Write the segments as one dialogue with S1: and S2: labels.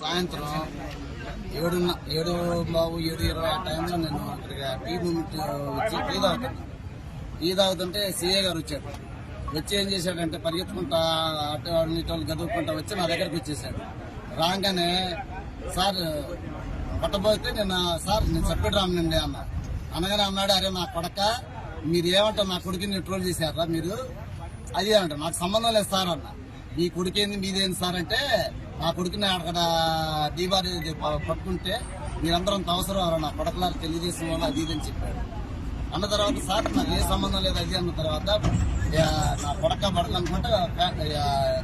S1: సాయంత్రం ఏడు ఏడు బాబు ఏడు ఇరవై ఆ టైంలో నేను అక్కడికి టీ మూమెంట్ వచ్చి టీ తాగుతాను. టీ తాగుతుంటే సీఏ గారు వచ్చాడు వచ్చి ఏం చేశాడంటే పరిగెత్తుకుంటా అటు వాళ్ళు ఇటు గదువుకుంటా వచ్చి నా దగ్గరికి వచ్చేసాడు. రాగానే సార్ పట్టబోతే నేను సార్ నేను చెప్పాడు రామనండి అన్న. అనగానే అన్నాడు అరే నా కొడక మీరు ఏమంటారు? నా కొడుకుని ట్రోల్ చేశారా మీరు? అది అంట. నాకు సంబంధం లేదు సార్ అన్న. మీ కొడుకేంది మీదేంది సార్? అంటే నా కొడుకుని అక్కడ దీపావళి పట్టుకుంటే మీరందరం అవసరం నా కొడకలారు తెలియజేసిన వాళ్ళు అది ఇది అని చెప్పాడు. అన్న తర్వాత సార్ నాకు ఏ సంబంధం లేదు అది అన్న తర్వాత నా కొడక పడక అనుకుంటే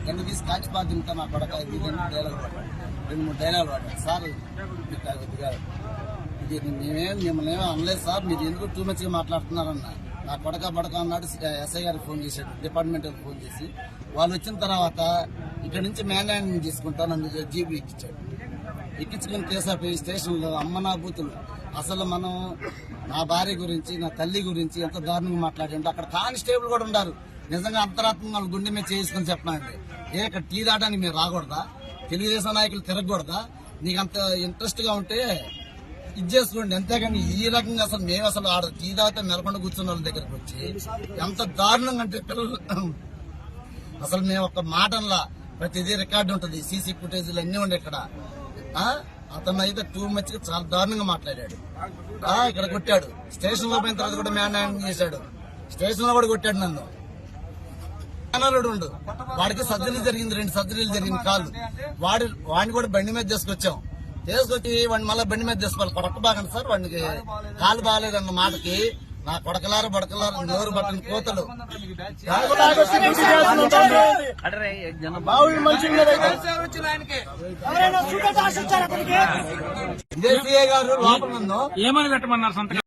S1: రెండు తీసి కాచిపాతి ఇంకా నా కొడక ఇది డైలాగ్ రెండు మూడు డైలాగ్ పడ్డాడు సార్ ఇది మేమేం మిమ్మల్ని ఏమో అనలేదు సార్ మీరు ఎందుకు టూ మచ్గా మాట్లాడుతున్నారన్న? నా కొడక పడక అన్నాడు ఎస్ఐ గారికి ఫోన్ చేశాడు డిపార్ట్మెంట్ ఫోన్ చేసి. వాళ్ళు వచ్చిన తర్వాత ఇక్కడ నుంచి మ్యాన్ తీసుకుంటాను తీసుకుంటా జీబీ ఎక్కించాడు ఎక్కించుకుని కేసాపి స్టేషన్లో అమ్మ నా బూతులు. అసలు మనం నా భార్య గురించి నా తల్లి గురించి ఎంత దారుణంగా మాట్లాడి అక్కడ కానిస్టేబుల్ కూడా ఉన్నారు నిజంగా అంతరాత్మ వాళ్ళు గుండె మీద చేసుకుని చెప్పనండి ఏ ఇక్కడ టీ దాటానికి మీరు రాకూడదా? తెలుగుదేశం నాయకులు తిరగకూడదా? నీకు అంత ఇంట్రెస్ట్గా ఉంటే ఇది చేసుకోండి. అంతేగాని ఈ రకంగా అసలు మేము అసలు ఆడ టీ తాగితే మెలకొండ కూర్చున్న వాళ్ళ దగ్గరికి వచ్చి ఎంత దారుణంగా అంటే పిల్లలు అసలు మేము ఒక మాటలా ప్రతిదీ రికార్డు ఉంటుంది. సీసీ ఫుటేజీలు అన్నీ ఉండే ఇక్కడ. ఆ? అతను అయితే టూ మచ్ చాలా దారుణంగా మాట్లాడాడు. ఆ, ఇక్కడ కొట్టాడు. స్టేషన్లో పోయిన తర్వాత కూడా మ్యాన్ హ్యాండ్ చేశాడు. స్టేషన్లో కూడా కొట్టాడు నన్ను. అనరుడు ఉండు. వాడికి సర్జరీలు జరిగింది రెండు సర్జరీలు జరిగింది కాళ్ళు. వాడి వాడిని కూడా బండి మీద తీసుకొచ్చాం. తీసుకొచ్చి వాడిని మళ్ళీ బండి మీద తీసుకోవాలి. కొడక బాగండి సార్ వాడికి కాలు బాగాలేదన్న మాటకి. నా కొడకలారు బడకలారు నోరు బట్టని కోతలు. ఇదే సీఏ గారు లోపల నన్ను
S2: ఏమని పెట్టమన్నారు సంతకం?